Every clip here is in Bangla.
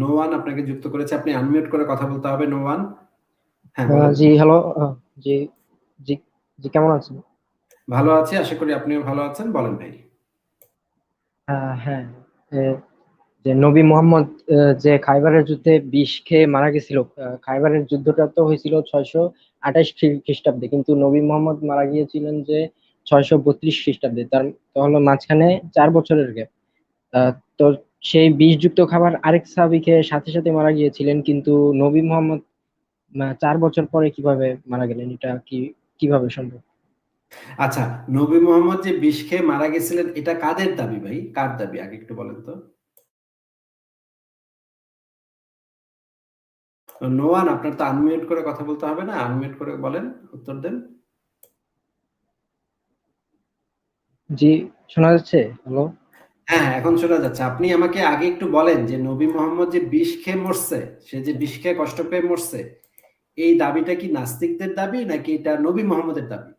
নোয়ান আপনাকে যুক্ত করেছে আপনি আনমিউট করে কথা বলতে হবে নোয়ান। হ্যাঁ জি হ্যালো জি জি জি কেমন আছেন? ভালো আছি আশা করি আপনিও ভালো আছেন বলেন ভাই। হ্যাঁ যে নবী মোহাম্মদ যে খাইবারের যুদ্ধে বিষ খেয়ে মারা গেছিল খাইবারের যুদ্ধটা তো হয়েছিল ছয়শো আঠাশ খ্রিস্টাব্দে কিন্তু নবী মোহাম্মদ মারা গিয়েছিলেন যে ছয়শো বত্রিশ খ্রিস্টাব্দে তার তাহলে মাঝখানে চার বছরের গ্যাপ তো সেই বিষযুক্ত খাবার আরেক সাহাবী খেয়ে সাথে সাথে মারা গিয়েছিলেন কিন্তু নবী মোহাম্মদ চার বছর পরে কীভাবে মারা গেলেন? এটা কি কীভাবে সম্ভব? আচ্ছা নবী মোহাম্মদ যে বিষ খেয়ে মারা গেছিলেন এটা কাদের দাবি ভাই? কার দাবি? আগে একটু বলেন তো। নোয়ান আপনার তো আনমিউট করে কথা বলতে হবে না? আনমিউট করে বলেন উত্তর দেন। জি শোনা যাচ্ছে? হ্যালো হ্যাঁ হ্যাঁ এখন শোনা যাচ্ছে। আপনি আমাকে আগে একটু বলেন যে নবী মোহাম্মদ যে বিষ খেয়ে মরছে সে যে বিষ খেয়ে কষ্ট পেয়ে মরছে এই দাবিটা কি নাস্তিকদের দাবি নাকি এটা নবী মোহাম্মদের দাবি?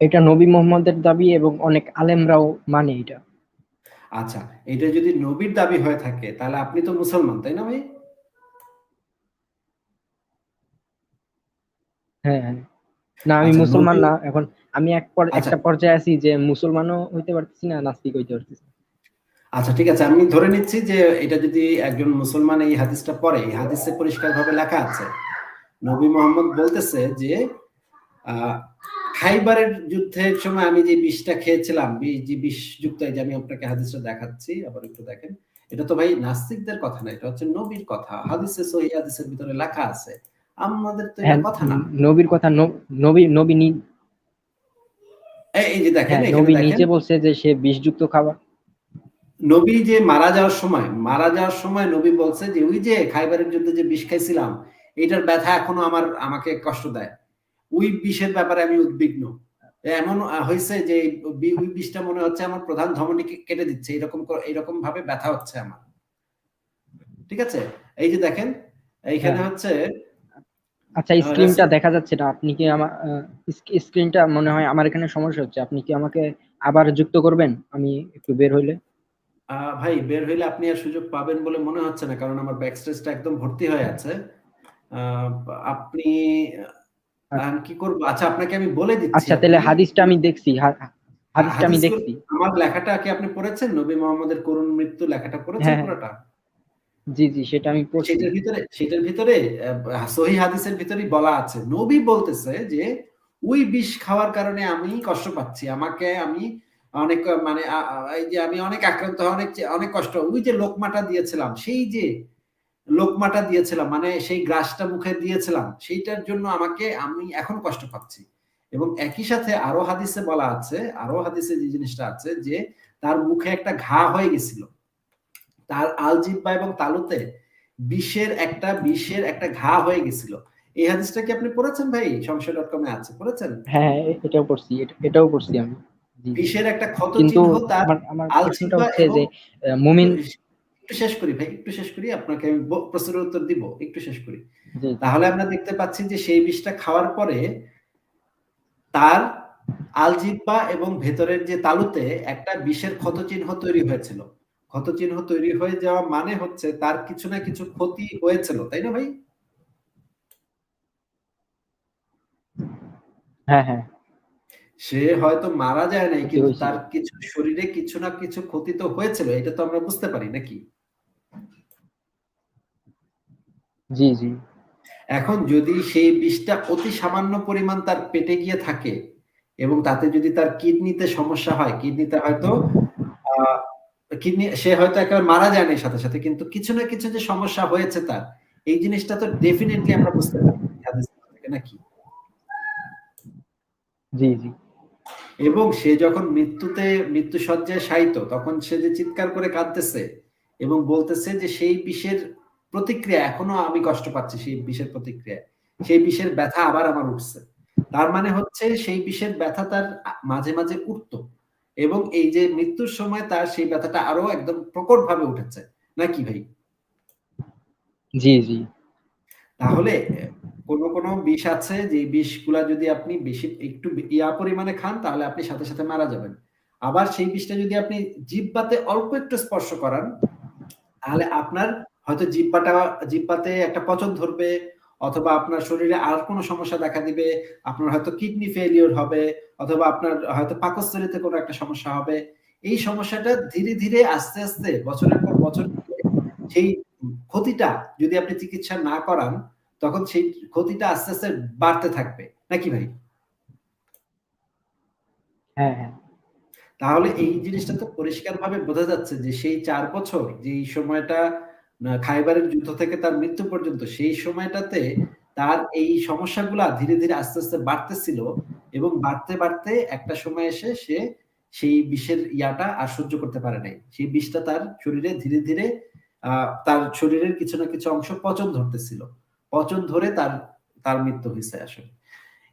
এটা নবী মোহাম্মদের দাবি এবং অনেক আলেমরাও মানে এটা। আচ্ছা এটা যদি নবীর দাবি হয়ে থাকে তাহলে আপনি তো মুসলমান তাই না ভাই? হ্যাঁ হ্যাঁ। না আমি আচ্ছা, মুসলমান নবী- না এখন আমি এক পর আচ্ছা। একটা পর্যায়ে আছি যে মুসলমানও হইতে পারতেছি না নাস্তিক হইতে পারতেছি আচ্ছা ঠিক আছে। আমি ধরে নিচ্ছি যে এটা যদি একজন মুসলমান এই হাদিসটা পড়ে এই হাদিসে পরিষ্কারভাবে লেখা আছে নবী মোহাম্মদ বলতেছে যে খাইবারের যুদ্ধের সময় আমি যে বিষটা খেয়েছিলাম যে বিষযুক্ত এই যে আমি আপনাকে হাদিসটা দেখাচ্ছি আবার একটু দেখেন। এটা তো ভাই নাস্তিকদের কথা না এটা হচ্ছে নবীর কথা। হাদিসে সহি হাদিসের ভিতরে লেখা আছে। আমাদের তো এটা হ্যাঁ কথা না। নবীর কথা নবী নবী নি- এই যে দেখেন হ্যাঁ নবী বলছে যে সে বিষযুক্ত খাবার। নবী যে মারা যাওয়ার সময় মারা যাওয়ার সময় নবী বলছে যে ওই যে খাইবারের যুদ্ধে যে বিষ খাইছিলাম এটার ব্যথা এখনও আমার আমাকে কষ্ট দেয়। ওই বিষের ব্যাপারে আমি উদ্বিগ্ন। এমন হয়েছে যে ওই বিষটা মনে হচ্ছে আমার প্রধান ধমনীকে কেটে দিচ্ছে। এরকম এরকম ভাবে ব্যথা হচ্ছে আমার। ঠিক আছে? এই যে দেখেন এইখানে হ্যাঁ। হচ্ছে আচ্ছা স্ক্রিনটা দেখা যাচ্ছে না। আপনি কি আমার স্ক্রিনটা মনে হয় আমার এখানে সমস্যা হচ্ছে। আপনি কি আমাকে আবার যুক্ত করবেন? আমি একটু বের হইলে। ভাই বের হইলে আপনি আর সুযোগ পাবেন বলে মনে হচ্ছে না কারণ আমার ব্যাক স্টেজটা একদম ভর্তি হয়ে আছে। আপনি আহ, কি করব? আচ্ছা আপনাকে আমি বলে দিচ্ছি আচ্ছা তাহলে হাদিসটা আমি দেখছি। হাদিসটা আমি দেখছি। আমার লেখাটা কি আপনি পড়েছেন? নবী মোহাম্মদের করুণ মৃত্যু লেখাটা পড়েছেন হ্যাঁ। পুরোটা? জি জি, সেটা আমি সেটার ভিতরে সেটার ভিতরে সহি হাদিসের ভিতরেই বলা আছে। নবী বলতেছে যে, ওই বিষ খাওয়ার কারণে আমি কষ্ট পাচ্ছি। আমাকে আমি অনেক মানে এই যে আমি অনেক আক্রান্ত অনেক অনেক কষ্ট ওই যে লোকমাটা দিয়েছিলাম, সেই যে লোকমাটা দিয়েছিলাম মানে সেই গ্রাসটা মুখে দিয়েছিলাম, সেইটার জন্য আমাকে আমি এখন কষ্ট পাচ্ছি। এবং একই সাথে আরও হাদিসে বলা আছে, আরও হাদিসে যে জিনিসটা আছে যে, তার মুখে একটা ঘা হয়ে গেছিল। তার আলজিব্বা এবং তালুতে বিষের একটা বিষের একটা ঘা হয়ে গেছিল। এই হাদিসটা কি আপনি পড়েছেন ভাই? সংশয় ডট কমে আছে। পড়েছেন? হ্যাঁ এটাও পড়ছি এটাও পড়ছি আমি। বিষের একটা ক্ষত চিহ্ন তার হচ্ছে যে মুমিন একটু শেষ করি ভাই একটু শেষ করি। আপনাকে আমি প্রশ্নের উত্তর দিব একটু শেষ করি। তাহলে আমরা দেখতে পাচ্ছি যে সেই বিষটা খাওয়ার পরে তার আলজিব্বা এবং ভেতরের যে তালুতে একটা বিষের ক্ষত চিহ্ন তৈরি হয়েছিল। ক্ষত চিহ্ন তৈরি হয়ে যাওয়া মানে হচ্ছে তার কিছু না কিছু ক্ষতি হয়েছিল তাই না ভাই? হ্যাঁ হ্যাঁ। সে হয়তো মারা যায় নাই কিন্তু তার কিছু শরীরে কিছু না কিছু ক্ষতি তো হয়েছিল এটা তো আমরা বুঝতে পারি নাকি? জি জি। এখন যদি সেই বিষটা অতি সামান্য পরিমাণ তার পেটে গিয়ে থাকে এবং তাতে যদি তার কিডনিতে সমস্যা হয় কিডনিতে হয়তো কিডনি সে হয়তো একেবারে মারা যায় না সাথে সাথে কিন্তু কিছু না কিছু যে সমস্যা হয়েছে তার এই জিনিসটা তো ডেফিনেটলি আমরা বুঝতে পারি। নাকি? জি জি। এবং সে যখন মৃত্যুতে মৃত্যু সজ্জায় শায়িত তখন সে যে চিৎকার করে কাঁদতেছে এবং বলতেছে যে সেই বিষের প্রতিক্রিয়া এখনও আমি কষ্ট পাচ্ছি সেই বিষের প্রতিক্রিয়া সেই বিষের ব্যথা আবার আমার উঠছে। তার মানে হচ্ছে সেই বিষের ব্যথা তার মাঝে মাঝে উঠতো। এবং এই যে মৃত্যুর সময় তার সেই ব্যথাটা আরও একদম প্রকট ভাবে উঠেছে নাকি ভাই? জি জি। তাহলে কোন কোন বিষ আছে? যে বিষগুলা যদি আপনি বেশি একটু ইয়া পরিমাণে খান তাহলে আপনি সাথে সাথে মারা যাবেন। আবার সেই বিষটা যদি আপনি জিব্বাতে অল্প একটু স্পর্শ করান তাহলে আপনার হয়তো জিব্বাটা জিব্বাতে একটা পচন ধরবে অথবা আপনার শরীরে আর কোনো সমস্যা দেখা দিবে আপনার হয়তো কিডনি ফেলিওর হবে অথবা আপনার হয়তো পাকস্থলীতে কোনো একটা সমস্যা হবে। এই সমস্যাটা ধীরে ধীরে আস্তে আস্তে বছরের পর বছর সেই ক্ষতিটা যদি আপনি চিকিৎসা না করান তখন সেই ক্ষতিটা আস্তে আস্তে বাড়তে থাকবে। নাকি ভাই? হ্যাঁ হ্যাঁ। তাহলে এই জিনিসটা তো পরিষ্কারভাবে বোঝা যাচ্ছে যে সেই চার বছর যে সময়টা খাইবারের যুদ্ধ থেকে তার মৃত্যু পর্যন্ত, সেই সময়টাতে তার এই সমস্যাগুলা ধীরে ধীরে আস্তে আস্তে বাড়তেছিল এবং বাড়তে বাড়তে একটা সময় এসে সে সেই বিষের ইয়াটা আর সহ্য করতে পারে নাই। সেই বিষটা তার শরীরে ধীরে ধীরে তার শরীরের কিছু না কিছু অংশ পচন ধরতেছিল। পচন ধরে তার তার মৃত্যু হয়েছে আসলে।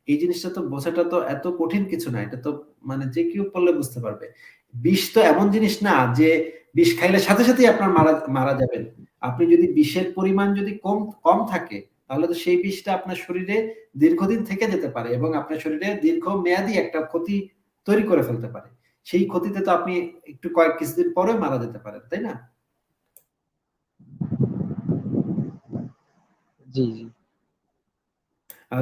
এই জিনিসটা তো বোঝাটা তো এত কঠিন কিছু না, এটা তো মানে যে কেউ পড়লে বুঝতে পারবে। বিষ তো এমন জিনিস না যে বিষ খাইলে সাথে সাথেই আপনার মারা মারা যাবেন। আপনি যদি বিষের পরিমাণ যদি কম কম থাকে তাহলে তো সেই বিষটা আপনার শরীরে দীর্ঘদিন থেকে যেতে পারে এবং আপনার শরীরে দীর্ঘ মেয়াদি একটা ক্ষতি তৈরি করে ফেলতে পারে। সেই ক্ষতিতে তো আপনি একটু কয়েক কিছুদিন পরে মারা যেতে পারেন তাই না? জি জি।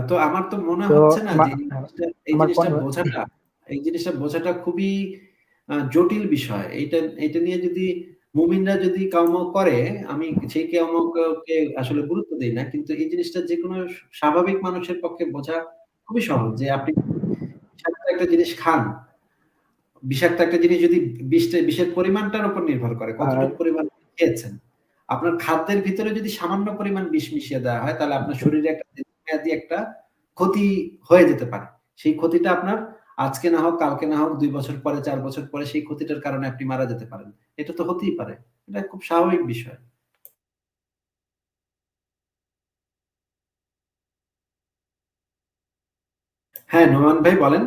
তো আমার তো মনে হচ্ছে না এই জিনিসটা- এই জিনিসটা বোঝাটা এই জিনিসটা বোঝাটা খুবই আহ, জটিল বিষয়। এইটা এটা নিয়ে যদি মুমিনরা যদি কাউম করে আমি সেই কাউমকে আসলে গুরুত্ব দিই না কিন্তু এই জিনিসটা যে কোনো স্বাভাবিক মানুষের পক্ষে বোঝা খুবই সহজ যে আপনি বিষাক্ত একটা জিনিস খান। বিষাক্ত একটা জিনিস যদি বিষটা বিষের পরিমাণটার উপর নির্ভর করে কতটুকু পরিমাণ খেয়েছেন। আপনার খাদ্যের ভিতরে যদি সামান্য পরিমাণ বিষ মিশিয়ে দেওয়া হয় তাহলে আপনার শরীরে একটা একটা ক্ষতি হয়ে যেতে পারে। সেই ক্ষতিটা আপনার আজকে না হোক, কালকে না হোক, দুই বছর পরে, চার বছর পরে সেই ক্ষতিটার কারণে আপনি মারা যেতে পারেন। এটা তো হতেই পারে। এটা খুব স্বাভাবিক বিষয়। হ্যাঁ নোমান ভাই, বলেন।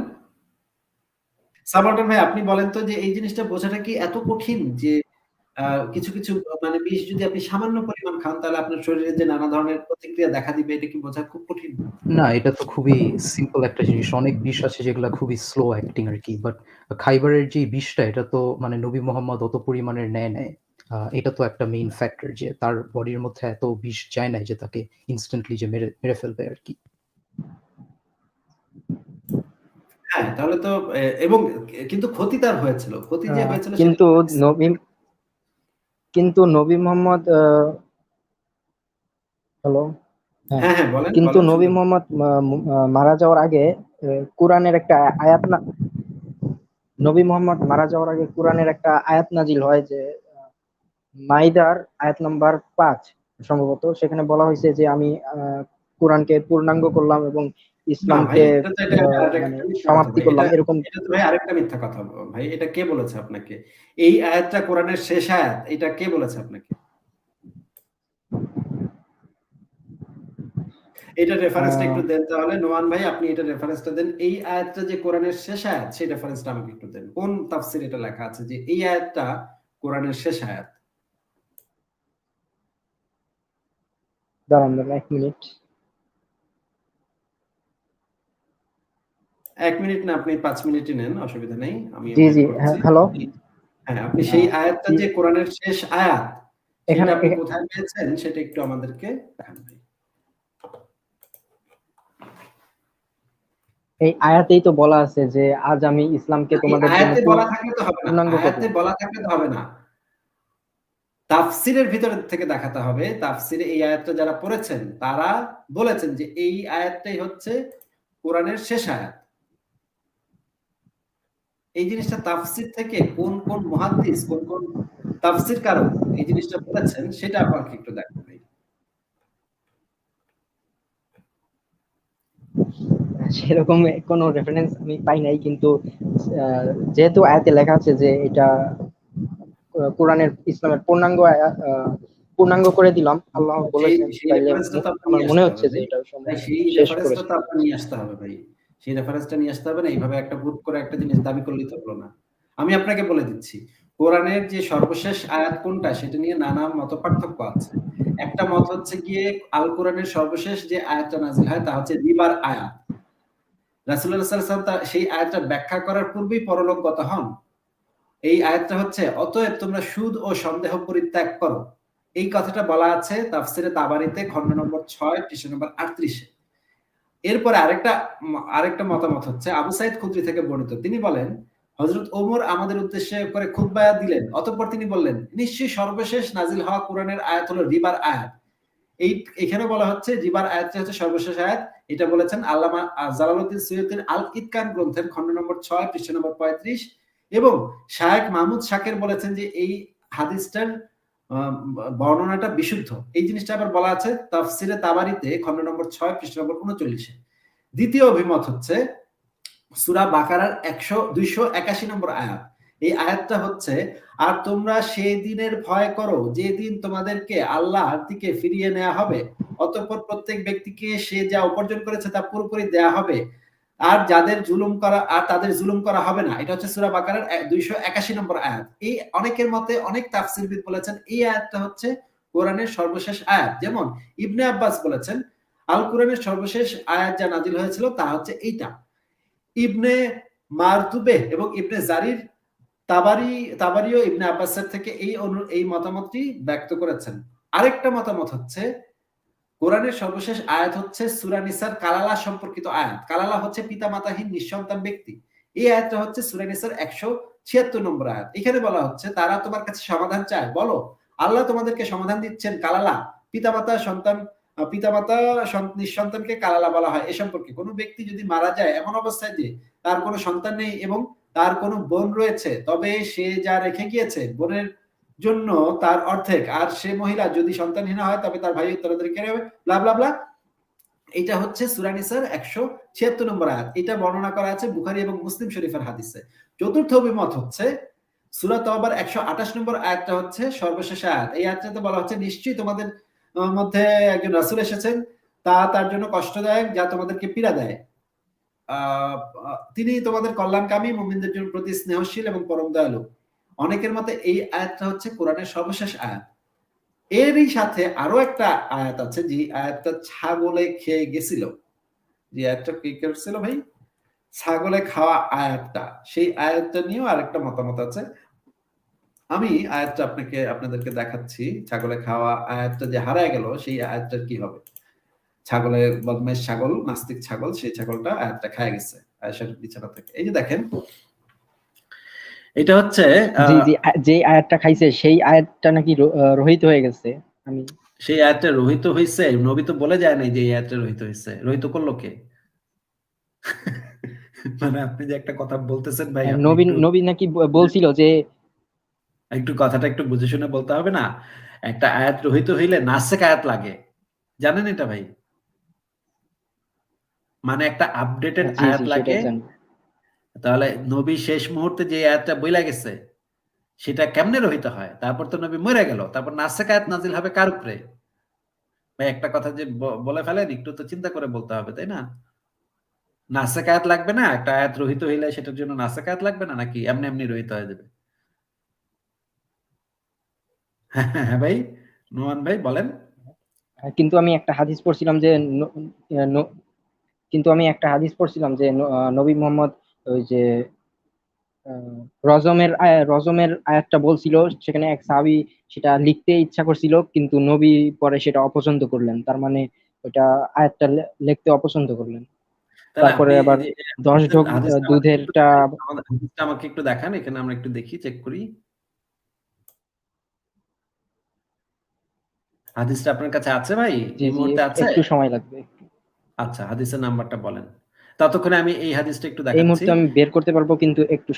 সাবাটন ভাই, আপনি বলেন তো যে এই জিনিসটা বোঝাটা কি এত কঠিন যে কিছু কিছু মানে বিষ যদি আপনি সামান্য পরিমাণ খান তাহলে আপনার শরীরে যে নানা ধরনের প্রতিক্রিয়া দেখা দিবে এটা কি বোঝা খুব কঠিন? না এটা তো খুবই সিম্পল একটা জিনিস। অনেক বিষ আছে যেগুলো খুবই স্লো অ্যাক্টিং আর কি বাট খাইবারের যে বিষটা এটা তো মানে নবী মোহাম্মদ অত পরিমাণের নেয় নেয় এটা তো একটা মেইন ফ্যাক্টর যে তার বডির মধ্যে এত বিষ যায় না যে তাকে ইনস্ট্যান্টলি যে মেরে মেরে ফেলবে আর কি। হ্যাঁ তাহলে তো এবং কিন্তু ক্ষতি তার হয়েছিল। ক্ষতি যে হয়েছিল কিন্তু নবী কিন্তু নবী মোহাম্মদ হ্যালো হ্যাঁ হ্যাঁ বলেন কিন্তু নবী মোহাম্মদ মারা যাওয়ার আগে আহ, কোরআনের একটা আয়াত না নবী মোহাম্মদ মারা যাওয়ার আগে কোরআনের একটা আয়াত নাজিল হয় যে মাইদার আয়াত নাম্বার পাঁচ সম্ভবত সেখানে বলা হয়েছে যে আমি আহ, কোরআনকে পূর্ণাঙ্গ করলাম এবং ইসলামকে মানে সমাপ্তি। করলাম এরকম এটা তো ভাই আরেকটা মিথ্যা কথা ভাই এটা কে বলেছে আপনাকে? এই আয়াতটা কোরআনের শেষ আয়াত এটা কে বলেছে আপনাকে? এটা রেফারেন্সটা একটু দেন তাহলে নোমান ভাই আপনি এটা রেফারেন্সটা দেন। এই আয়াতটা যে কোরআনের শেষ আয়াত সেই রেফারেন্সটা আমাকে একটু দেন। কোন তাফসির এটা লেখা আছে যে এই আয়াতটা কোরআনের শেষ আয়াত? দাঁড়ান দাঁড়ান এক মিনিট। এক মিনিট না আপনি পাঁচ মিনিটই নেন অসুবিধা নেই আমি জি, জি, করছি। হ্যাঁ, হ্যাঁ আপনি সেই আয়াতটা যে কোরআনের শেষ আয়াত এখানে এখানে আপনি কোথায় পেয়েছেন সেটা একটু আমাদেরকে দেখান ভাই। এই আয়াতেই তো বলা আছে যে আজ আমি ইসলামকে তোমাদের আয়াতে বলা থাকলে তো হবে না আয়াতে বলা থাকলে তো হবে না। তাফসিরের ভিতর থেকে দেখাতে হবে তাফসিরে এই আয়াতটা যারা পড়েছেন তারা বলেছেন যে এই আয়াতটাই হচ্ছে কোরআনের শেষ আয়াত। এই জিনিসটা তাফসির থেকে কোন কোন মুহাদ্দিস কোন কোন তাফসির কারক এই জিনিসটা বলেছেন সেটা আমাকে একটু ভাই। সেরকম কোনো রেফারেন্স আমি পাই নাই কিন্তু যেহেতু আয়াতে লেখা আছে যে এটা কোরআনের ইসলামের পূর্ণাঙ্গ আহ, পূর্ণাঙ্গ করে দিলাম আল্লাহ বলেছেন আমার মনে হচ্ছে যে এটা শেষ আপনার আসতে হবে ভাই। সেই রেফারেন্সটা নিয়ে আসতে হবে না, এইভাবে একটা গ্রুপ করে একটা জিনিস দাবি করলেই তো না। আমি আপনাকে বলে দিচ্ছি, কোরআনের যে সর্বশেষ আয়াত কোনটা সেটা নিয়ে নানা মত পার্থক্য আছে। একটা মত হচ্ছে গিয়ে আল কোরআনের সর্বশেষ যে আয়াতটা নাজিল হয় তা হচ্ছে রিবার আয়াত। তা- সেই আয়াতটা ব্যাখ্যা করার পূর্বেই পরলোকগত হন। এই আয়াতটা হচ্ছে, অতএব তোমরা সুদ ও সন্দেহ পরিত্যাগ করো। এই কথাটা বলা আছে তাফসিরে তাবারিতে খণ্ড নম্বর ছয়, পৃষ্ঠ নম্বর আটত্রিশে। এরপরে আরেকটা আরেকটা মতামত হচ্ছে, আবু সাইদ খুদ্রি থেকে বর্ণিত। তিনি বলেন হজরত ওমর আমাদের উদ্দেশ্যে করে খুতবায়া দিলেন, অতঃপর তিনি বললেন, নিশ্চয়ই সর্বশেষ নাজিল হওয়া কোরআনের আয়াত হলো রিবার আয়াত। এই এখানে বলা হচ্ছে, রিবার আয়াতটি হচ্ছে সর্বশেষ আয়াত। এটা বলেছেন আল্লামা জালালউদ্দিন সৈয়দের আল ইতকান গ্রন্থের খণ্ড নম্বর ছয়, পৃষ্ঠ নম্বর পঁয়ত্রিশ এবং শায়েক মাহমুদ শাকের বলেছেন যে এই হাদিসটার বর্ণনাটা বিশুদ্ধ। এই জিনিসটা আবার বলা আছে, তাফসিরে তাবারিতে, খণ্ড নম্বর ছয়, পৃষ্ঠ নম্বর উনচল্লিশে। দ্বিতীয় অভিমত হচ্ছে, সুরা বাকারার একশো, দুইশো একাশি নম্বর আয়াত। এই আয়াতটা হচ্ছে, আর তোমরা সেই দিনের ভয় করো যে দিন তোমাদেরকে আল্লাহর দিকে ফিরিয়ে নেওয়া হবে, অতঃপর প্রত্যেক ব্যক্তিকে সে যা উপার্জন করেছে তা পুরোপুরি দেয়া হবে আর যাদের জুলুম করা, আর তাদের জুলুম করা হবে না। এটা হচ্ছে সুরা বাকারের দুইশো একাশি নম্বর আয়াত। এই অনেকের মতে অনেক তাফসিরবিদ বলেছেন, এই আয়াতটা হচ্ছে কোরআনের সর্বশেষ আয়াত। যেমন ইবনে আব্বাস বলেছেন, আল কোরআনের সর্বশেষ আয়াত যা নাজিল হয়েছিল তা হচ্ছে এইটা। ইবনে মারতুবে এবং ইবনে জারির তাবারি তাবারিও ইবনে আব্বাসের থেকে এই অনু, এই মতামতটি ব্যক্ত করেছেন। আরেকটা মতামত হচ্ছে কোরআনের সর্বশেষ আয়াত হচ্ছে সুরানিসার কালালা সম্পর্কিত আয়াত। কালালা হচ্ছে পিতা মাতাহীন নিঃসন্তান ব্যক্তি। এই আয়াতটা হচ্ছে সুরানিসার একশো ছিয়াত্তর নম্বর আয়াত। এখানে বলা হচ্ছে, তারা তোমার কাছে সমাধান চায়। বলো, আল্লাহ তোমাদেরকে সমাধান দিচ্ছেন কালালা। পিতামাতা, সন্তান পিতামাতা নিঃসন্তানকে কালালা বলা হয়। এ সম্পর্কে কোনো ব্যক্তি যদি মারা যায় এমন অবস্থায় যে তার কোনো সন্তান নেই এবং তার কোনো বোন রয়েছে, তবে সে যা রেখে গিয়েছে, বোনের জন্য তার অর্ধেক। আর সে মহিলা যদি সন্তানহীন হয়, তবে তার ভাই উত্তরাধিকারী হবে ব্লা ব্লা ব্লা এটা হচ্ছে সুরানিসার একশো ছিয়াত্তর নম্বর আয়াত। এটা বর্ণনা করা আছে বুখারি এবং মুসলিম শরীফের হাদিসে। চতুর্থ অভিমত হচ্ছে সুরাত আবার একশো আঠাশ নম্বর আয়াতটা হচ্ছে সর্বশেষ আয়াত। এই আয়াতটাতে বলা হচ্ছে, নিশ্চয়ই তোমাদের মধ্যে একজন রাসুল এসেছেন। তা তার জন্য কষ্টদায়ক, যা তোমাদেরকে পীড়া দেয়। তিনি তোমাদের কল্যাণকামী, মুমিনদের জন্য প্রতি স্নেহশীল এবং পরম দয়ালু। অনেকের মতে এই আয়াতটা হচ্ছে কোরআনের সর্বশেষ আয়াত। এরই সাথে আরও একটা আয়াত আছে, যে আয়াতটা ছাগলে খেয়ে গেছিল। যে আয়াতটা কি করছিল ভাই? ছাগলে খাওয়া আয়াতটা। সেই আয়াতটা নিয়েও আরেকটা মতামত আছে। আমি আয়াতটা আপনাকে, আপনাদেরকে দেখাচ্ছি। ছাগলে খাওয়া আয়াতটা যে হারায় গেল, সেই আয়াতটা কি হবে? ছাগলের বদমেশ ছাগল, নাস্তিক ছাগল, সেই ছাগলটা আয়াতটা খায় গেছে। আয়েশার বিছানা থেকে। এই যে দেখেন এটা হচ্ছে জি জি যে আয়াতটা খাইছে সেই আয়াতটা নাকি রোহিত হয়ে গেছে। আমি সেই আয়াতটা রোহিত হয়েছে নবী তো বলে যায় নাই যে এই আয়াতটা রোহিত হয়েছে রোহিত করল কে? মানে আপনি যে একটা কথা বলতেছেন ভাই নবী নবী নাকি বলছিল যে একটু কথাটা একটু বুঝে শুনে বলতে হবে না? একটা আয়াত রোহিত হইলে নাসেক আয়াত লাগে। জানেন এটা ভাই? মানে একটা আপডেটেড আয়াত লাগে। তাহলে নবী শেষ মুহূর্তে যে আয়াতটা বইলা গেছে, সেটা কেমনে রহিত হয়? তারপর তো নবী মরে গেল। তারপর নাসেক আয়াত নাজিল হবে কার উপরে? ভাই, একটা কথা যে বলে ফেলেন, একটু তো চিন্তা করে বলতে হবে, তাই না? নাসেক আয়াত লাগবে না? একটা আয়াত রহিত হইলে সেটার জন্য নাসেক আয়াত লাগবে না, নাকি এমনি এমনি রহিত হয়ে যাবে? হ্যাঁ ভাই, নোমান ভাই, বলেন। কিন্তু আমি একটা হাদিস পড়ছিলাম যে কিন্তু আমি একটা হাদিস পড়ছিলাম যে নবী মোহাম্মদ ওই যে রজমের রজমের আয়াতটা বলছিল সেখানে এক সাহাবি সেটা লিখতে ইচ্ছা করছিল কিন্তু নবী পরে সেটা অপছন্দ করলেন। তার মানে ওইটা আয়াতটা লিখতে অপছন্দ করলেন। তারপরে আবার দশ ঢোক দুধেরটা আমাকে একটু দেখান এখানে আমরা একটু দেখি চেক করি। হাদিসটা আপনার কাছে আছে ভাই? এই মুহূর্তে আছে? একটু সময় লাগবে। আচ্ছা হাদিসের নাম্বারটা বলেন। ততক্ষণে আমি এই হাদিসটা একটু দেখাচ্ছি এই মুহূর্তে আমি বের করতে পারব কিন্তু একটু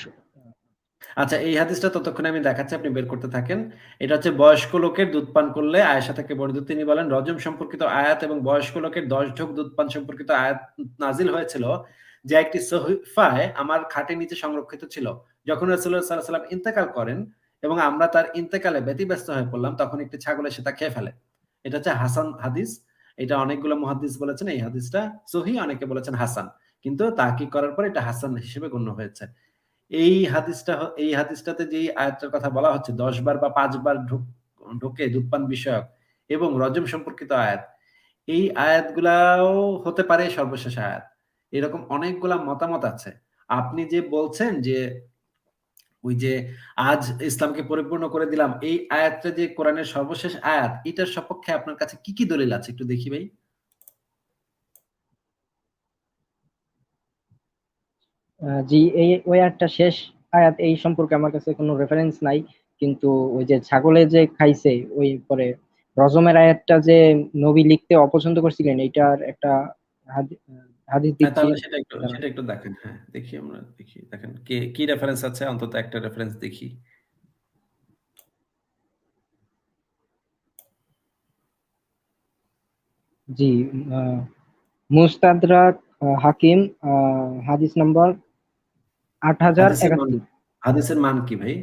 আচ্ছা এই হাদিসটা ততক্ষণে আমি দেখাচ্ছি আপনি বের করতে থাকেন। এটা হচ্ছে বয়স্ক লোকের দুধ পান করলে আয়েশা থেকে বর্ণিত তিনি বলেন রজম সম্পর্কিত আয়াত এবং বয়স্ক লোকের দশ ঢোক দুধ পান সম্পর্কিত আয়াত নাজিল হয়েছিল যে একটি সহিফায় আমার খাটের নিচে সংরক্ষিত ছিল। যখন রাসূলুল্লাহ সাল্লাল্লাহু আলাইহি সাল্লাম ইন্তেকাল করেন এবং আমরা তার ইন্তেকালে ব্যতিব্যস্ত হয়ে পড়লাম তখন একটি ছাগলে সেটা খেয়ে ফেলে। এটা হচ্ছে হাসান হাদিস। এটা অনেকগুলো মুহাদ্দিস বলেছেন এই হাদিসটা সহি অনেকে বলেছেন হাসান। কিন্তু তাহকিক করার পর এটা হাসান হিসেবে গণ্য হয়েছে। এই হাদিসটা, এই হাদিসটাতে যে আয়াতটার কথা বলা হচ্ছে, দশ বার বা পাঁচবার ঢুকে দুধপান বিষয়ক এবং রজম সম্পর্কিত আয়াত, এই আয়াতগুলাও হতে পারে সর্বশেষ আয়াত। এরকম অনেকগুলা মতামত আছে। আপনি যে বলছেন যে ওই যে আজ ইসলামকে পরিপূর্ণ করে দিলাম, এই আয়াতটা যে কোরআনের সর্বশেষ আয়াত, এটার সপক্ষে আপনার কাছে কি কি দলিল আছে একটু দেখি ভাই? জি এই ওই আয়াতটা শেষ আয়াত এই সম্পর্কে আমার কাছে কোনো রেফারেন্স নাই। কিন্তু ওই যে ছাগলে যে খাইছে ওই পরে রজমের আয়াতটা যে নবী লিখতে অপছন্দ করছিলেন এইটার একটা হাদিস হ্যাঁ, দিচ্ছি। সেটা একটু সেটা একটু দেখেন হ্যাঁ দেখি আমরা দেখি দেখেন কে কি রেফারেন্স আছে? অন্তত একটা রেফারেন্স দেখি। জি মুস্তাদরাক হাকিম হাদিস নম্বর আট হাজার হাদিসের মান কি ভাই?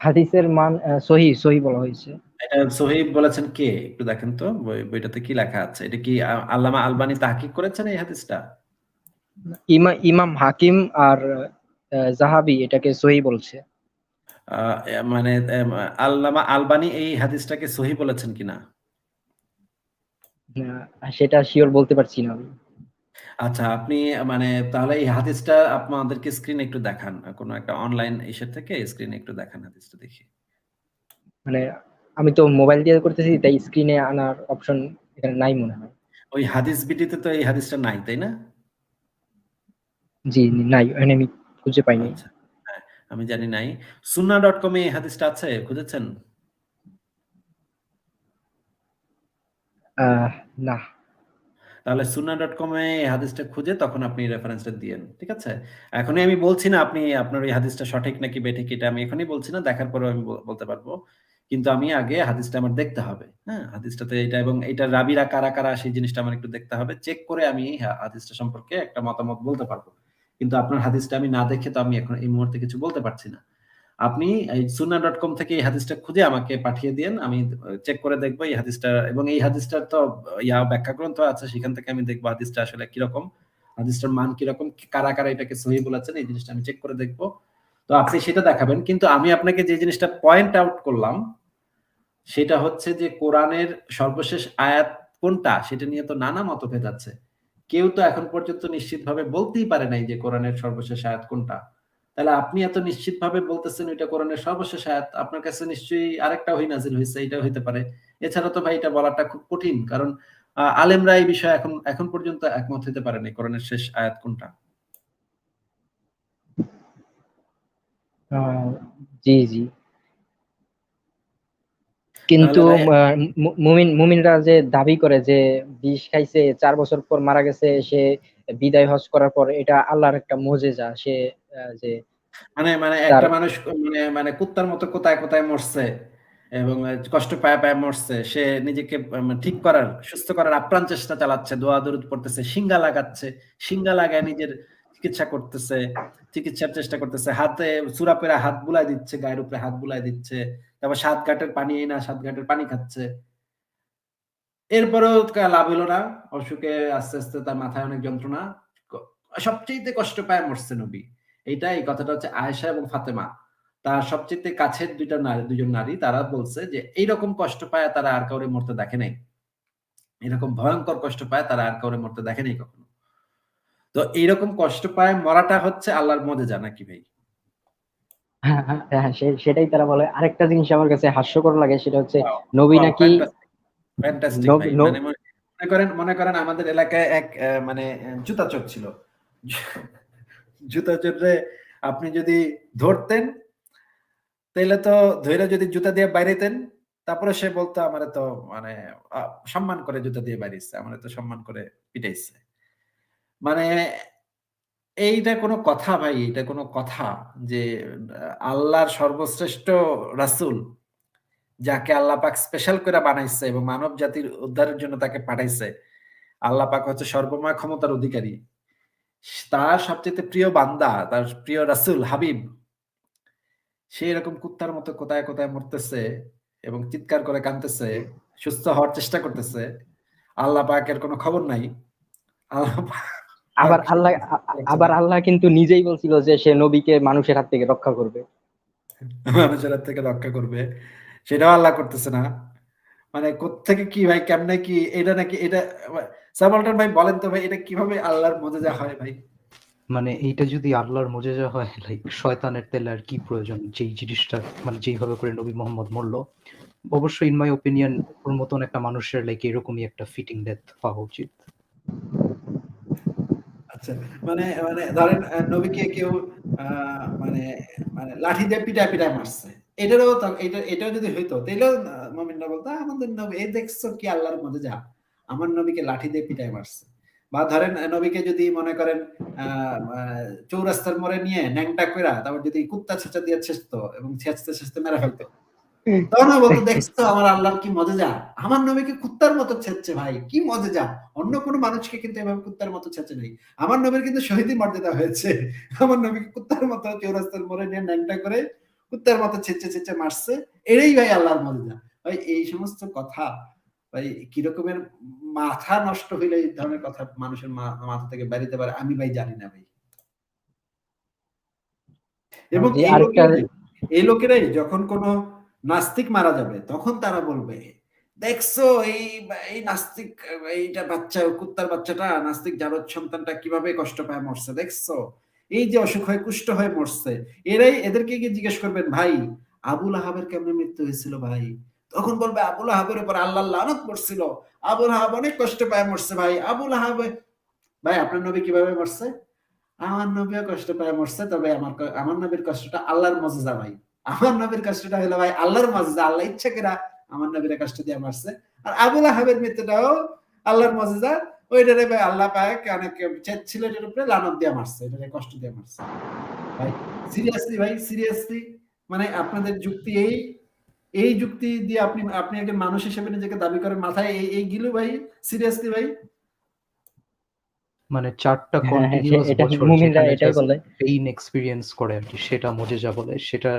হাদিসের মান সহি সহি বলা হয়েছে। এটা সোহিব বলেছেন কে? একটু দেখেন তো বইটাতে কি লেখা আছে? এটা কি আল্লামা আলবানি তাহকিক করেছেন এই হাদিসটা? ইমা ইমাম হাকিম আর জাহাবি এটাকে সহি বলছে। মানে আল্লামা আলবানি এই হাদিসটাকে সহি বলেছেন কিনা? সেটা শিওর বলতে পারছি না আমি। আচ্ছা আপনি মানে তাহলে এই হাদিসটা আপনাদেরকে স্ক্রিনে একটু দেখান। কোনো একটা অনলাইন ইসের থেকে স্ক্রিনে একটু দেখান হাদিসটা দেখি। মানে আমি তো মোবাইল দিয়ে করতেছি তাই স্ক্রিনে আনার অপশন এখানে নাই মনে হয়। ওই হাদিস বিটিতে তো এই হাদিসটা নাই তাই না? জি নাই এখানে আমি খুঁজে পাইনি। আচ্ছা হ্যাঁ আমি জানি নাই। সুন্না ডট কমে এই হাদিসটা আছে খুঁজেছেন? আহ, না। তাহলে সুন্না ডট কমে এই হাদিসটা খুঁজে তখন আপনি রেফারেন্সটা দিয়েন ঠিক আছে? এখনই আমি বলছি না আপনি আপনার ওই হাদিসটা সঠিক নাকি বেঠিক এটা আমি এখনই বলছি না, দেখার পরেও আমি বলতে পারব। কিন্তু আমি আগে হাদিসটা আমার দেখতে হবে হ্যাঁ? হাদিসটাতে এটা এবং এটা রাবিরা কারা কারা, সেই জিনিসটা আমার একটু দেখতে হবে, চেক করে আমি হাদিসটা সম্পর্কে একটা মতামত বলতে পারব। কিন্তু আপনার হাদিসটা আমি না দেখে তো আমি এখন এই মুহূর্তে কিছু বলতে পারছি না। আপনি এই সুন্না ডট কম থেকে এই হাদিসটা খুঁজে আমাকে পাঠিয়ে দিন আমি চেক করে দেখব এই হাদিসটা, এবং এই হাদিসটার তো, ইয়া ব্যাখ্যা গ্রন্থ আছে, সেখান থেকে আমি দেখব হাদিসটা আসলে কীরকম, হাদিসটার মান কীরকম, কারা কারা এটাকে সহি বলেছেন, এই জিনিসটা আমি চেক করে দেখব। তো আপনি সেটা দেখাবেন, কিন্তু আমি আপনাকে যে জিনিসটা পয়েন্ট আউট করলাম, সেটা হচ্ছে যে কোরআনের সর্বশেষ আয়াত কোনটা, সেটা নিয়ে তো নানা মতভেদ আছে। কেউ তো এখন পর্যন্ত নিশ্চিতভাবে বলতেই পারে নাই যে কোরআনের সর্বশেষ আয়াত কোনটা। তাহলে আপনি এত নিশ্চিতভাবে বলতেছেন এটা কোরআনের সর্বশেষ আয়াত আপনার কাছে নিশ্চয়ই আরেকটা ওহী নাজিল হয়েছে এটা হইতে পারে। এছাড়া তো ভাই এটা বলাটা খুব কঠিন কারণ আলেমরা এই বিষয়ে এখন এখন পর্যন্ত একমত হতে পারেনি কোরআনের শেষ আয়াত কোনটা। আহ, জি জি। কিন্তু মুমিন মুমিনরা যে দাবি করে যে বিষ খাইছে চার বছর পর মারা গেছে সে বিদায় হজ করার পর এটা আল্লাহর একটা মোজেজা সে যে মানে মানে একটা মানুষ মানে মানে কুত্তার মতো কোথায় কোথায় মরছে এবং কষ্ট পায় পায় মরছে সে নিজেকে ঠিক করার সুস্থ করার আপ্রাণ চেষ্টা চালাচ্ছে দোয়া দরুদ পড়তেছে সিঙ্গা লাগাচ্ছে সিঙ্গা লাগায় নিজের চিকিৎসা করতেছে চিকিৎসার চেষ্টা করতেছে হাতে চূড়া পেরা হাত বুলাই দিচ্ছে গায়ের উপরে হাত বুলাই দিচ্ছে তারপর সাত ঘাটের পানি এই না সাত ঘাটের পানি খাচ্ছে। এরপরেও লাভ হলো না। অসুখে আস্তে আস্তে তার মাথায় অনেক যন্ত্রণা। সবচেয়ে কষ্ট পায় মরছে নবী। এইটা এই কথাটা হচ্ছে আয়েশা এবং ফাতেমা। তার সবচেয়ে কাছের দুইটা নারী দুজন নারী তারা বলছে যে এইরকম কষ্ট পায় তারা আর কাউরে মরতে দেখে নাই। এরকম ভয়ঙ্কর কষ্ট পায় তারা আর কাউরে মরতে দেখে নাই কখনো। তো এইরকম কষ্ট পায় মরাটা হচ্ছে আল্লাহর মধ্যে জানা কি ভাই? হ্যাঁ, হ্যাঁ, হ্যাঁ, সেটাই তারা বলে। আরেকটা জিনিস আমার কাছে হাস্যকর লাগে সেটা হচ্ছে নবী নাকি ফ্যান্টাস্টিক মানে মনে করেন মনে করেন আমাদের এলাকায় এক মানে জুতা চোর ছিল। জুতা চোরে আপনি যদি ধরতেন তাহলে তো ধৈর্য যদি জুতা দিয়ে বাইরেতেন তারপরে সে বলতো আমার তো মানে সম্মান করে জুতা দিয়ে বাইরেছে আমারে তো সম্মান করে পিটাইছে। মানে এইটা কোনো কথা ভাই এটা কোনো কথা যে আল্লাহর সর্বশ্রেষ্ঠ রাসূল যাকে আল্লাহ পাক স্পেশাল করে বানাইছে এবং মানব জাতির উদ্ধারের জন্য তাকে পাঠাইছে আল্লাহ পাক হচ্ছে সর্বময় ক্ষমতার অধিকারী। তার সবচেয়ে প্রিয় বান্দা তার প্রিয় রাসূল হাবিব সে এরকম কুত্তার মতো কোথায় কোথায় মরতেছে এবং চিৎকার করে কাঁদতেছে সুস্থ হওয়ার চেষ্টা করতেছে আল্লাহ পাকের কোনো খবর নাই। আল্লাহ আবার আল্লাহ আবার আল্লাহ কিন্তু নিজেই বলছিল যে সে নবীকে মানুষের হাত থেকে রক্ষা করবে। মানুষের হাত থেকে রক্ষা করবে। সেটাও আল্লাহ করতেছে না। মানে কোত্থেকে কি ভাই কেমনে কি এটা নাকি এটা সাবাল্টান ভাই বলেন তো ভাই এটা কীভাবে আল্লাহর মজা যা হয় ভাই? মানে এইটা যদি আল্লাহর মজেজা হয় লাইক শয়তানের তেলে আর কি প্রয়োজন? যেই জিনিসটা মানে যেইভাবে করে নবী মোহাম্মদ মরলো অবশ্যই ইন মাই ওপিনিয়ন ওর মতন একটা মানুষের লাইক এরকমই একটা ফিটিং ডেথ পাওয়া উচিত। আচ্ছা মানে মানে ধরেন নবীকে কেউ মানে মানে লাঠি দিয়ে পিটায় পিটায় মারছে। এটারও এটা এটাও যদি হইতো মুমিনরা বলতো আমাদের নবী এই দেখছ কি আল্লাহর মধ্যে যা আমার নবীকে লাঠি দিয়ে পিটায় মারছে। বা ধরেন নবীকে যদি মনে করেন চৌরাস্তার মোড়ে নিয়ে ন্যাংটা কইরা তারপর যদি কুত্তা ছেঁচা দিয়ে ছেঁচতো এবং ছেঁচতে ছেঁচতে মেরে ফেলতো তখন বলতো দেখছ আমার আল্লাহর কি মজা আমার নবীকে কুত্তার মতো ছেঁচছে ভাই কি মজা অন্য কোনো মানুষকে কিন্তু এভাবে কুত্তার মতো ছেঁচে নেই। আমার নবীর কিন্তু শহীদী মর্যাদা হয়েছে। আমার নবীকে কুত্তার মতো চৌরাস্তার মোড়ে নিয়ে ন্যাংটা করে কুত্তার মতো ছেঁচে ছেঁচে মারছে। এটাই ভাই আল্লাহর মজা ভাই এই সমস্ত কথা ভাই কিরকমের মাথা নষ্ট হইলে এই ধরনের কথা মানুষের মাথা থেকে বেরিতে পারে আমি ভাই জানি না ভাই। এবং এই লোকেরাই যখন কোনো নাস্তিক মারা যাবে তখন তারা বলবে দেখছ এই এই নাস্তিক এইটা বাচ্চা কুত্তার বাচ্চাটা নাস্তিক জারদ সন্তানটা কীভাবে কষ্ট পায় মরছে দেখছ? এই যে অসুখ হয়ে, কুষ্ঠ হয়ে মরছে, এরাই এদেরকে গিয়ে জিজ্ঞেস করবেন, ভাই, আবুল আহাবের কেমনে মৃত্যু হয়েছিল ভাই? তখন বলবে, আবুল আহাবের উপর আল্লাহ লানত পড়ছিল আবুল আহাব অনেক কষ্ট পায় মরছে ভাই। আবুল আহাব ভাই, আপনার নবী কীভাবে মরছে? আমার নবীও কষ্ট পায় মরছে, তবে আমার আমার নবীর কষ্টটা আল্লাহর মজা ভাই। আমার নবীর কষ্টটা হলো ভাই, আল্লাহর মজা আল্লাহ ইচ্ছা করে আমার নবীর কষ্ট দিয়ে মারছে। আর আবুল আহাবের মৃত্যুটাও আল্লাহর মজা ওইটারে ভাই আল্লাহ অনেক ছিল এটার উপরে লানত দিয়ে মারছে এটারে কষ্ট দিয়ে মারছে। ভাই সিরিয়াসলি ভাই সিরিয়াসলি মানে আপনাদের যুক্তি এই এই যুক্তি দিয়ে আপনি আপনি একজন মানুষ হিসেবে নিজেকে দাবি করেন মাথায় এই এই গিলু ভাই সিরিয়াসলি ভাই? মানে চারটা কন্টিনিউয়াস বছর মুমিনরা এটাই বলে। পেইন এক্সপিরিয়েন্স করে আর কি সেটা মজেজা বলে সেটা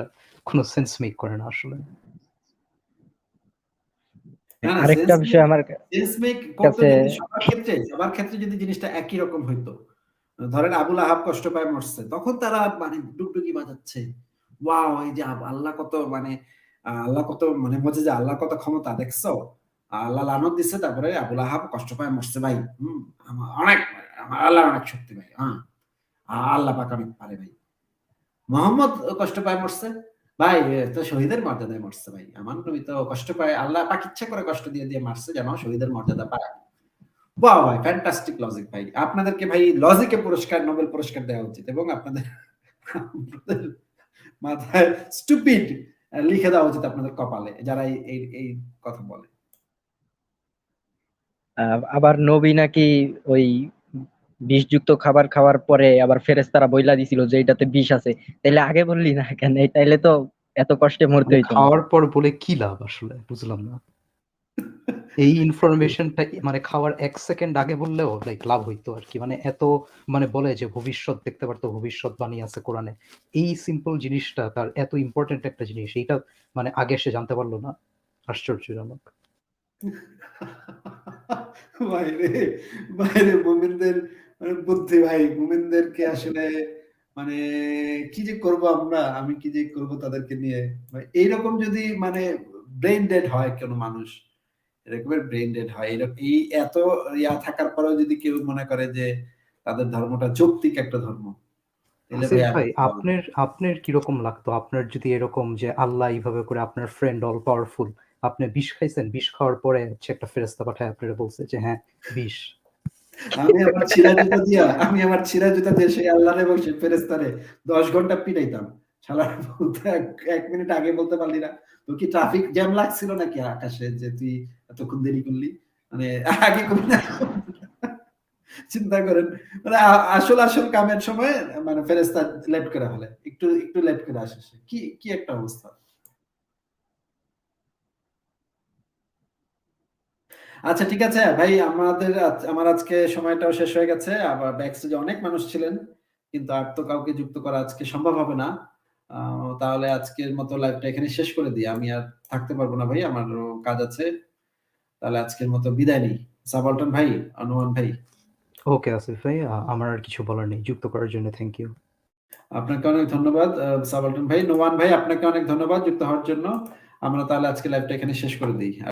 কোনো সেন্স মেক করে না আসলে। আরেকটা বিষয় আমার কাছে- সবার ক্ষেত্রে সবার ক্ষেত্রে যদি জিনিসটা একই রকম হইতো ধরেন আবুল আহাব কষ্ট পায় মরছে তখন তারা মানে ডুগডুগি বাজাচ্ছে। ওয়াও এই যে আল্লাহ কত মানে আল্লাহ কত মানে মজে যে আল্লাহ কত ক্ষমতা দেখছ? আল্লাহ লানত দিচ্ছে তারপরে আবুল আহাব কষ্ট পায় মরছে ভাই। হম অনেক আল্লাহ অনেক শক্তি ভাই হ্যাঁ। আল্লাহ পাক অনেক পারে ভাই। মোহাম্মদ কষ্ট পায় মরছে ভাই তো শহীদের মর্যাদায় মরছে ভাই। আমার নবী তো কষ্ট পায়। আল্লাহ পাক ইচ্ছা করে কষ্ট দিয়ে দিয়ে মারছে যেন শহীদের মর্যাদা পায়। ভাই ফ্যান্টাস্টিক লজিক ভাই। আপনাদেরকে ভাই লজিকে পুরস্কার নোবেল পুরস্কার দেওয়া উচিত এবং আপনাদের মাথায় স্টুপিড লিখে দেওয়া উচিত আপনাদের কপালে, যারা এই, এই- কথা বলে। আবার নবী নাকি ওই বিষযুক্ত খাবার খাওয়ার পরে আবার ফেরেশতারা বইলা দিছিল যে এটাতে বিষ আছে। তাইলে আগে বললি না কেন? তাইলে তো এত কষ্টে মরতে হইতো খাওয়ার পর বলে কি লাভ আসলে? বুঝলাম না। এই ইনফরমেশনটা মানে খাওয়ার এক সেকেন্ড আগে বললেও লাইক লাভ হইতো আর কি। মানে এত মানে বলে যে ভবিষ্যৎ দেখতে পারতো ভবিষ্যৎ বাণী আছে কোরআনে। এই সিম্পল জিনিসটা তার এত ইম্পর্টেন্ট একটা জিনিস এইটা মানে আগে সে জানতে পারল না। আশ্চর্যজনক। বাইরে বাইরে মোমেনদের মানে বুদ্ধি ভাই মোমেনদেরকে আসলে মানে কি যে করব আমরা? আমি কি যে করব তাদেরকে নিয়ে? এইরকম যদি মানে ব্রেন ডেড হয় কোনো মানুষ এরকমের ব্রেন ডেড হয় এই এত ইয়া থাকার পরেও যদি কেউ মনে করে যে তাদের ধর্মটা যৌক্তিক একটা ধর্ম ভাই আপনার আপনার কীরকম লাগতো? আপনার যদি এরকম যে আল্লাহ এইভাবে করে আপনার ফ্রেন্ড অল পাওয়ারফুল আপনি বিষ খাইছেন? বিষ খাওয়ার পরে হচ্ছে একটা ফেরেস্তা পাঠায় আপনারা বলছে যে হ্যাঁ বিষ। আমি আমার জুতা দিয়া, আমি আমার জুতা দিয়ে সেই আল্লাহর এবং সেই ফেরেস্তারে দশ ঘণ্টা পিটাইতাম। শালার বলতে এক- মিনিট আগে বলতে পারলি না। তো কি ট্রাফিক জ্যাম লাগছিল নাকি আকাশে যে তুই এতক্ষণ দেরি করলি? মানে আগে না? চিন্তা করেন। মানে আসল আসল কামের সময় মানে ফেরেস্তা লেট করে হলে একটু একটু লেট করে আসে কি কি একটা অবস্থা? আচ্ছা ঠিক আছে। ভাই আমাদের আমার আজকে সময়টাও শেষ হয়ে গেছে। আবার ব্যাকস্টেজে অনেক মানুষ ছিলেন কিন্তু আর তো কাউকে যুক্ত করা আজকে সম্ভব হবে না। তাহলে আজকের মতো লাইভটা এখানে শেষ করে দিই। আমি আর থাকতে পারব না ভাই আমার কাজ আছে। তাহলে আজকের মতো বিদায় নিই। সাবাল্টন ভাই অনুমান ভাই। ওকে আসিফ ভাই আমার আর কিছু বলার নেই। যুক্ত করার জন্য থ্যাংক ইউ আপনাকে অনেক ধন্যবাদ সাবাল্টন ভাই। নোমান ভাই আপনাকে অনেক ধন্যবাদ যুক্ত হওয়ার জন্য। আমরা তাহলে আজকে লাইভটা এখানে শেষ করে দিই।